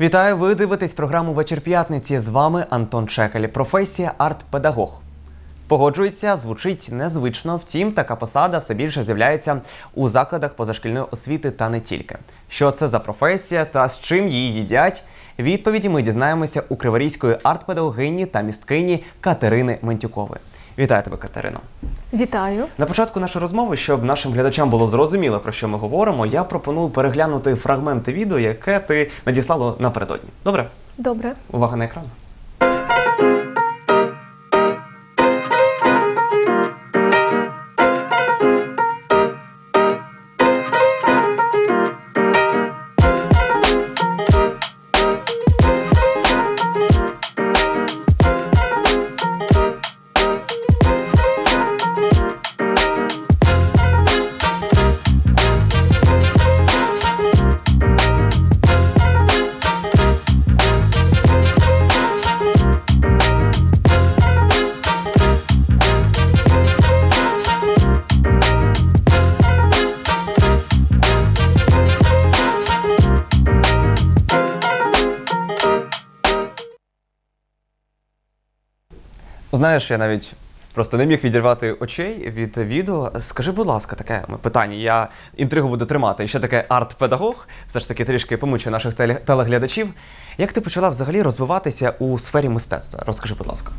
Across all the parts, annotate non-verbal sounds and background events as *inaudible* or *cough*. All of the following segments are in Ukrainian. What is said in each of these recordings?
Вітаю! Ви дивитесь програму Вечір п'ятниці. З вами Антон Чекаль. Професія арт-педагог. Погоджується, звучить незвично. Втім, така посада все більше з'являється у закладах позашкільної освіти та не тільки. Що це за професія та з чим її їдять? Відповіді ми дізнаємося у криворізької арт-педагогині та місткині Катерини Ментюкової. Вітаю тебе, Катерино. Вітаю. На початку нашої розмови, щоб нашим глядачам було зрозуміло, про що ми говоримо, я пропоную переглянути фрагменти відео, яке ти надіслала напередодні. Добре? Добре. Увага на екран. Знаєш, я навіть просто не міг відірвати очей від відео. Скажи, будь ласка, таке питання. Я інтригу буду тримати. І ще таке арт-педагог, все ж таки трішки помучу наших теле- телеглядачів. Як ти почала взагалі розвиватися у сфері мистецтва? Розкажи, будь ласка.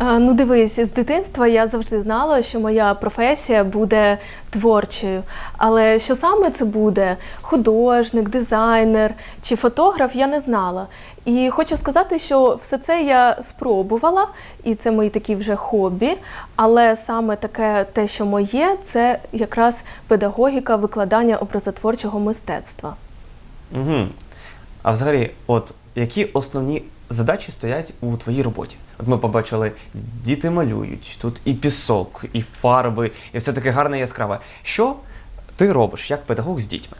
Ну, дивись, з дитинства я завжди знала, що моя професія буде творчою. Але що саме це буде художник, дизайнер чи фотограф, я не знала. І хочу сказати, що все це я спробувала, і це мої такі вже хобі. Але саме таке, те, що моє, це якраз педагогіка викладання образотворчого мистецтва. Угу. А взагалі, от які основні задачі стоять у твоїй роботі? От ми побачили, діти малюють, тут і пісок, і фарби, і все таке гарне яскраве. Що ти робиш як педагог з дітьми?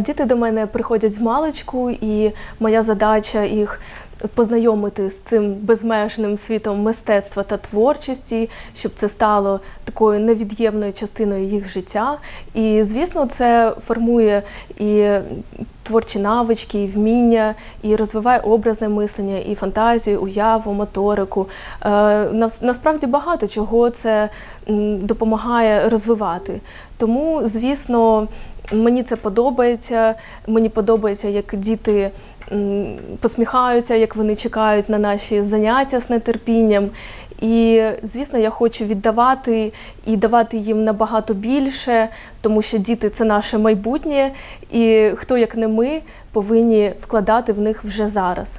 Діти до мене приходять з маличку, і моя задача їх познайомити з цим безмежним світом мистецтва та творчості, щоб це стало такою невід'ємною частиною їх життя. І, звісно, це формує і творчі навички, і вміння, і розвиває образне мислення, і фантазію, уяву, моторику. Е, нас- Насправді багато чого це допомагає розвивати. Тому, звісно, Мені це подобається. Мені подобається, як діти посміхаються, як вони чекають на наші заняття з нетерпінням. І, звісно, я хочу віддавати і давати їм набагато більше, тому що діти це наше майбутнє, і хто як не ми повинні вкладати в них вже зараз.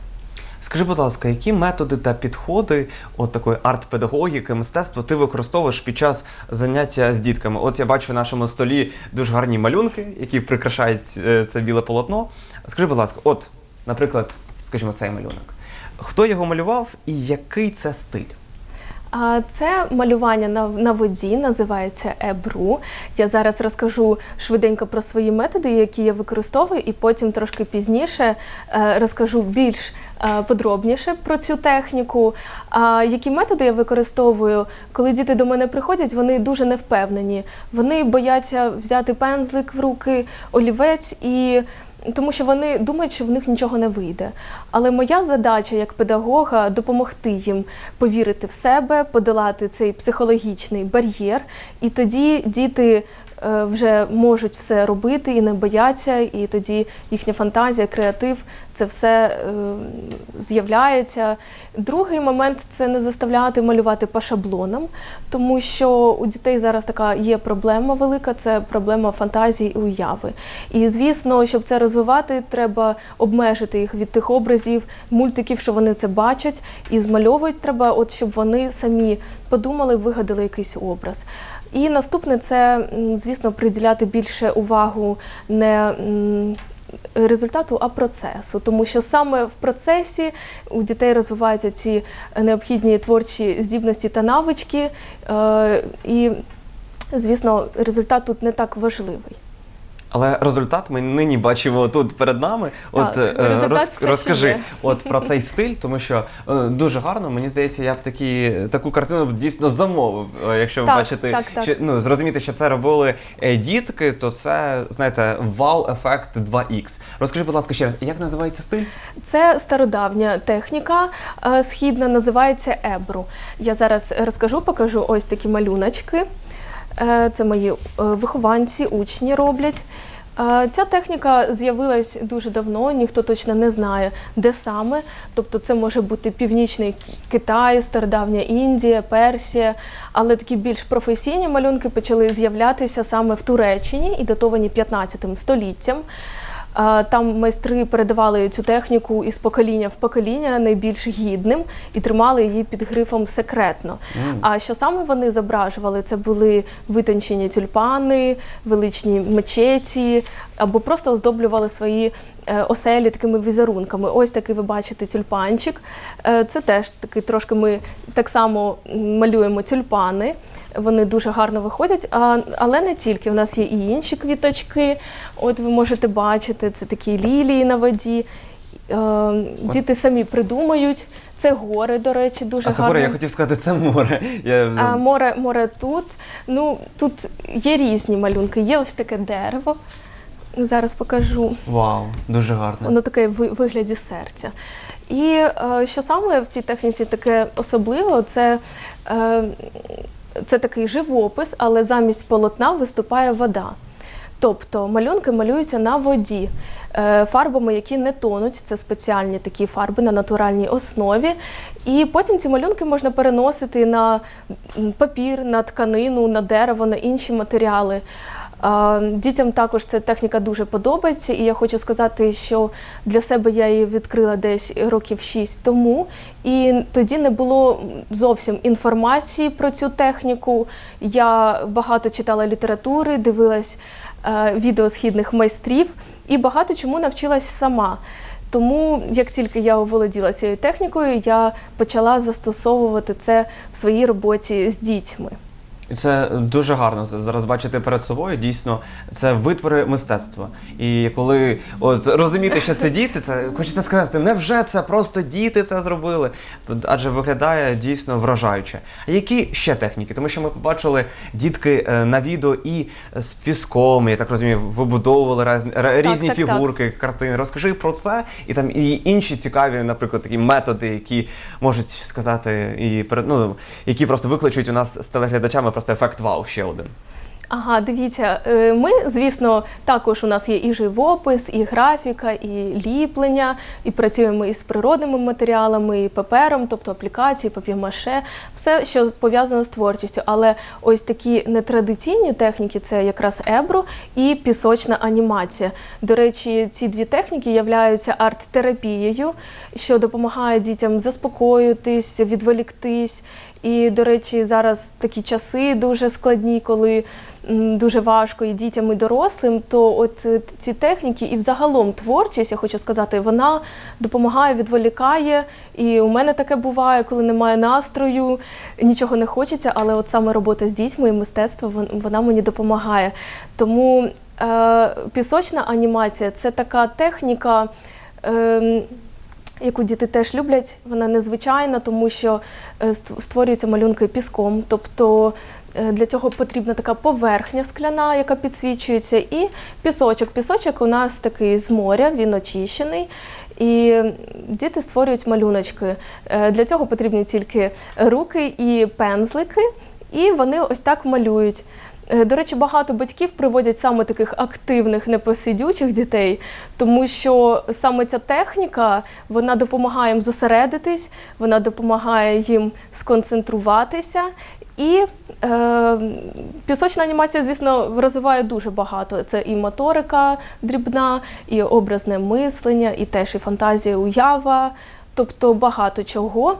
Скажи, будь ласка, які методи та підходи от такої арт-педагогіки, мистецтва ти використовуєш під час заняття з дітками? От я бачу на нашому столі дуже гарні малюнки, які прикрашають е, це біле полотно. Скажи, будь ласка, от, наприклад, скажімо, цей малюнок. Хто його малював і який це стиль? Це малювання на, на воді, називається ебру. Я зараз розкажу швиденько про свої методи, які я використовую, і потім трошки пізніше е, розкажу більш е, подробніше про цю техніку. Які методи я використовую, коли діти до мене приходять, вони дуже невпевнені. Вони бояться взяти пензлик в руки, олівець і. Тому що вони думають, що в них нічого не вийде. Але моя задача як педагога допомогти їм повірити в себе, подолати цей психологічний бар'єр, і тоді діти вже можуть все робити і не бояться, і тоді їхня фантазія, креатив це все е, з'являється. Другий момент це не заставляти малювати по шаблонам, тому що у дітей зараз така є проблема велика, це проблема фантазії і уяви. І звісно, щоб це розвивати, треба обмежити їх від тих образів, мультиків, що вони це бачать, і змальовують треба, от щоб вони самі подумали, вигадали якийсь образ. І наступне це, звісно, приділяти більше увагу не. Результату, а процесу, тому що саме в процесі у дітей розвиваються ці необхідні творчі здібності та навички, е, і, звісно, результат тут не так важливий. Але результат ми нині бачимо тут перед нами. От Так, е, результат роз- все ще розкажи є. от про цей стиль, тому що е, дуже гарно. Мені здається, я б такі таку картину б дійсно замовив. Е, Якщо ви Так, бачите, так, так. Що, ну зрозуміти, що це робили е, дітки, то це знаєте, вау-ефект 2х. Розкажи, будь ласка, ще раз, як називається стиль? Це стародавня техніка е, східна, називається ебру. Я зараз розкажу, покажу ось такі малюночки. Е, Це мої е, вихованці, учні роблять. Е, Ця техніка з'явилась дуже давно, ніхто точно не знає, де саме. Тобто це може бути північний Китай, стародавня Індія, Персія, але такі більш професійні малюнки почали з'являтися саме в Туреччині і датовані 15 століттям. Там майстри передавали цю техніку із покоління в покоління найбільш гідним і тримали її під грифом секретно. А що саме вони зображували? Це були витончені тюльпани, величні мечеті або просто оздоблювали свої оселі такими візерунками. Ось такий ви бачите тюльпанчик. Е, Це теж такий трошки ми так само малюємо тюльпани. Вони дуже гарно виходять, але не тільки. У нас є і інші квіточки. От ви можете бачити, це такі лілії на воді. Е, Діти самі придумають. Це гори, до речі, дуже А це гарно. горе, я хотів сказати, це море. Я... А, море, море тут. Ну, тут є різні малюнки. Є ось таке дерево. Зараз покажу. Вау, дуже гарно. Воно таке в вигляді серця. І е, що саме в цій техніці таке особливо, це, е, це такий живопис, але замість полотна виступає вода. Тобто малюнки малюються на воді е, фарбами, які не тонуть. Це спеціальні такі фарби на натуральній основі. І потім ці малюнки можна переносити на папір, на тканину, на дерево, на інші матеріали. Дітям також ця техніка дуже подобається, і я хочу сказати, що для себе я її відкрила десь років 6 тому, і тоді не було зовсім інформації про цю техніку. Я багато читала літератури, дивилась е, відео східних майстрів і багато чому навчилась сама. Тому, як тільки я оволоділа цією технікою, я почала застосовувати це в своїй роботі з дітьми. І Це дуже гарно це зараз бачити перед собою. Дійсно, це витвори мистецтва. І коли от розуміти, що це діти, це хочеться сказати, невже це просто діти це зробили? Адже виглядає дійсно вражаюче. А які ще техніки? Тому що ми побачили дітки е, на відео і з піском, я так розумію, вибудовували раз- р- різні так, так. фігурки, картини. Розкажи про це і там і інші цікаві, наприклад, такі методи, які можуть сказати, і ну, які просто викличуть у нас з телеглядачами просто ефект вау ще один. Ага, дивіться, е, ми, звісно, також у нас є і живопис, і графіка, і ліплення, і працюємо із природними матеріалами, і папером, тобто аплікації, пап'ємаше, все, що пов'язано з творчістю. Але ось такі нетрадиційні техніки це якраз ебру і пісочна анімація. До речі, ці дві техніки являються арт-терапією, що допомагає дітям заспокоїтись, відволіктись. І, до речі, зараз такі часи дуже складні, коли дуже важко і дітям, і дорослим. То от е, ці техніки і взагалом творчість, я хочу сказати, вона допомагає, відволікає. І у мене таке буває, коли немає настрою, нічого не хочеться, але от саме робота з дітьми і мистецтво вона мені допомагає. Тому е, пісочна анімація це така техніка. Е, яку діти теж люблять, вона незвичайна, тому що е, створюються малюнки піском. Тобто для цього потрібна така поверхня скляна, яка підсвічується, і пісочок. Пісочок у нас такий з моря, він очищений. І діти створюють малюночки. Е, Для цього потрібні тільки руки і пензлики, і вони ось так малюють. Е, До речі, багато батьків приводять саме таких активних, непосидючих дітей, тому що саме ця техніка вона допомагає їм зосередитись, вона допомагає їм сконцентруватися. І е, пісочна анімація, звісно, розвиває дуже багато. Це і моторика дрібна, і образне мислення, і теж і фантазія, уява, тобто багато чого.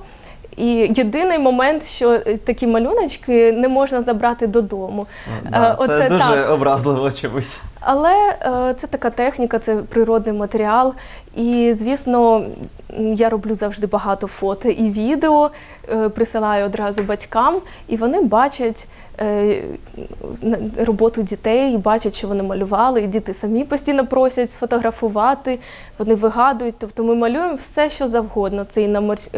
І єдиний момент, що е, такі малюночки не можна забрати додому. Да, Е, це оце дуже так. образливо чомусь. Але е, це така техніка, це природний матеріал. І, звісно, я роблю завжди багато фото і відео, е, присилаю одразу батькам, і вони бачать е, роботу дітей, бачать, що вони малювали. І діти самі постійно просять сфотографувати, вони вигадують. Тобто ми малюємо все, що завгодно. Це і на морсь...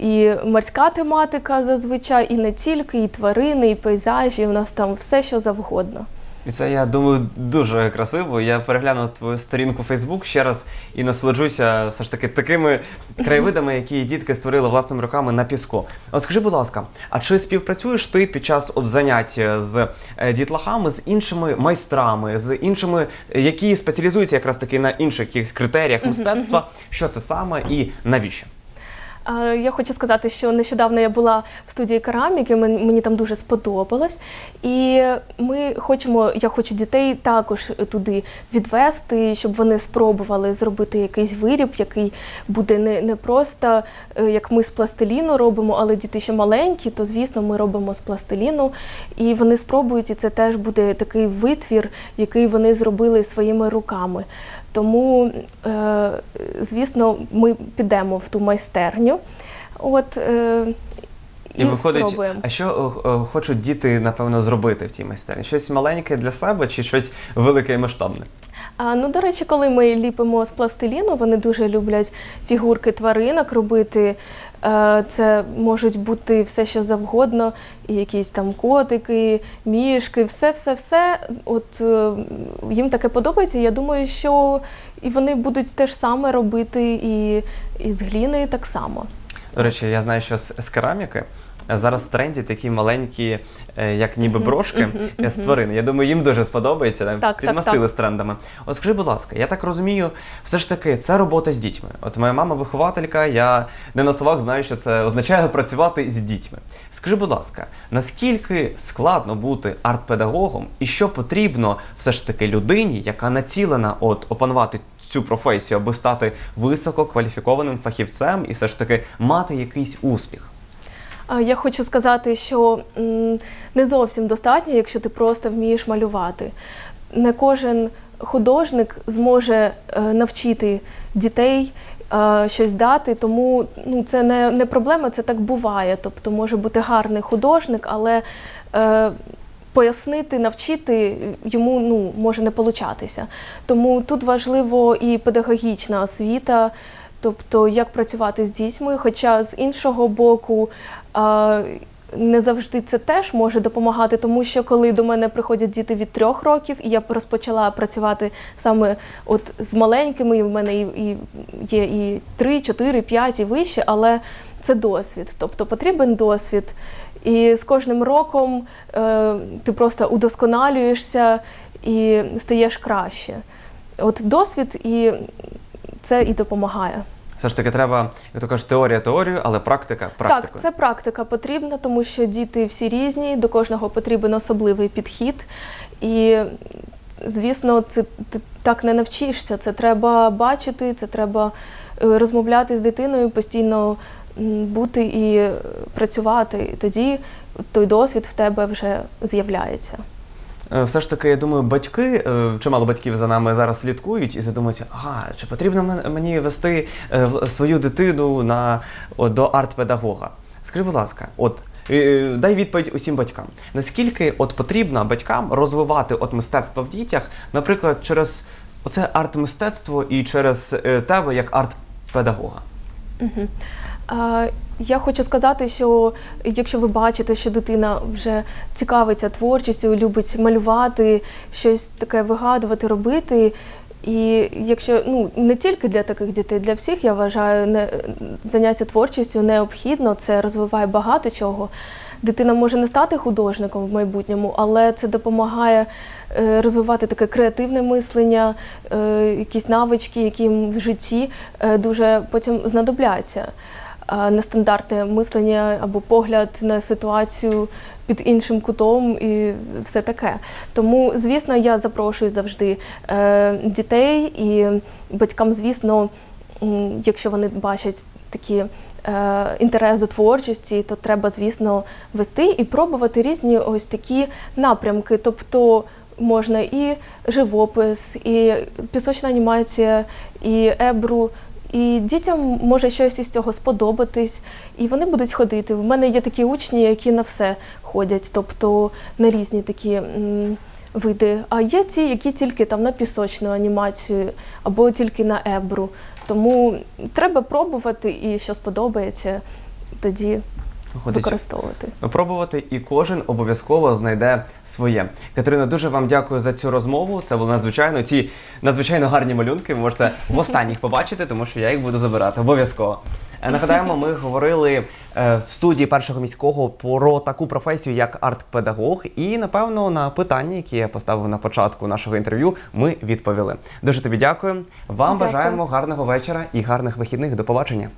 і морська тематика зазвичай, і не тільки, і тварини, і пейзажі. У нас там все, що завгодно. І це, я думаю, дуже красиво. Я переглянув твою сторінку Facebook ще раз і насолоджуся все ж таки такими краєвидами, які дітки створили власними руками на піску. От скажи, будь ласка, а чи співпрацюєш ти під час от занять з е, дітлахами з іншими майстрами, з іншими, які спеціалізуються якраз таки на інших якихось критеріях мистецтва? *laughs* Що це саме і навіщо? Я хочу сказати, що нещодавно я була в студії кераміки, мені там дуже сподобалось. І ми хочемо, я хочу дітей також туди відвести, щоб вони спробували зробити якийсь виріб, який буде не, не просто е, як ми з пластиліну робимо, але діти ще маленькі, то звісно ми робимо з пластиліну. І вони спробують, і це теж буде такий витвір, який вони зробили своїми руками. Тому, е, звісно, ми підемо в ту майстерню. От, е, і, І виходить, спробуємо. а що е, е, хочуть діти, напевно, зробити в тій майстерні? Щось маленьке для себе чи щось велике і масштабне? А, ну, до речі, коли ми ліпимо з пластиліну, вони дуже люблять фігурки тваринок робити. Е, Це можуть бути все, що завгодно, і якісь там котики, мішки, все, все, все. От е, їм таке подобається. Я думаю, що і вони будуть те ж саме робити, і, і з гліни так само. До речі, я знаю, що з, з кераміки зараз в тренді такі маленькі, е, як ніби брошки е, з тварин. Я думаю, їм дуже сподобається. Так, підмастили так. з трендами. От скажи, будь ласка, я так розумію, все ж таки це робота з дітьми. От моя мама вихователька, я не на словах знаю, що це означає *laughs* працювати з дітьми. Скажи, будь ласка, наскільки складно бути арт-педагогом, і що потрібно все ж таки людині, яка націлена от опанувати цю професію, аби стати висококваліфікованим фахівцем і все ж таки мати якийсь успіх? Я хочу сказати, що не зовсім достатньо, якщо ти просто вмієш малювати. Не кожен художник зможе е, навчити дітей е, щось дати, тому ну, це не, не проблема, це так буває. Тобто може бути гарний художник, але е, пояснити, навчити йому ну, може не получатися. Тому тут важливо і педагогічна освіта, тобто як працювати з дітьми. Хоча з іншого боку, не завжди це теж може допомагати, тому що коли до мене приходять діти від трьох років, і я розпочала працювати саме от з маленькими, і в мене і, є і 3, 4, 5 і вище, але це досвід. Тобто потрібен досвід. І з кожним роком е, ти просто удосконалюєшся і стаєш краще. От досвід і це і допомагає. Все ж таки треба, як то кажуть, теорія теорію, але практика практикою. Так, це практика потрібна, тому що діти всі різні, до кожного потрібен особливий підхід. І, звісно, це ти так не навчишся. Це треба бачити, це треба е, розмовляти з дитиною, постійно бути і е, працювати. І тоді той досвід в тебе вже з'являється. Е, Все ж таки, я думаю, батьки, е, чимало батьків за нами зараз слідкують і задумуються, ага, чи потрібно мені вести е, свою дитину на, до арт-педагога? Скажи, будь ласка, от дай відповідь усім батькам. Наскільки от потрібно батькам розвивати от мистецтво в дітях, наприклад, через оце арт-мистецтво і через тебе як арт-педагога? Мгм. Я хочу сказати, що якщо ви бачите, що дитина вже цікавиться творчістю, любить малювати, щось таке вигадувати, робити. І якщо ну не тільки для таких дітей, для всіх я вважаю, не заняття творчістю необхідно, це розвиває багато чого. Дитина може не стати художником в майбутньому, але це допомагає е, розвивати таке креативне мислення, е, якісь навички, які в житті е, дуже потім знадобляться. Е, Нестандартне мислення або погляд на ситуацію під іншим кутом і все таке. Тому, звісно, я запрошую завжди е, дітей і батькам, звісно, якщо вони бачать такі е, інтерес до творчості, то треба, звісно, вести і пробувати різні ось такі напрямки. Тобто можна і живопис, і пісочна анімація, і ебру. І дітям може щось із цього сподобатись, і вони будуть ходити. В мене є такі учні, які на все ходять, тобто на різні такі види. А є ті, які тільки там на пісочну анімацію або тільки на ебру. Тому треба пробувати і що сподобається, тоді Виходить, використовувати. Пробувати і кожен обов'язково знайде своє. Катерина, дуже вам дякую за цю розмову. Це було надзвичайно. Ці надзвичайно гарні малюнки. Ви можете в останніх побачити, тому що я їх буду забирати обов'язково. Е, Нагадаємо, ми говорили е, в студії першого міського про таку професію, як арт-педагог. І напевно на питання, які я поставив на початку нашого інтерв'ю, ми відповіли. Дуже тобі дякую. Вам Дякую. бажаємо гарного вечора і гарних вихідних. До побачення.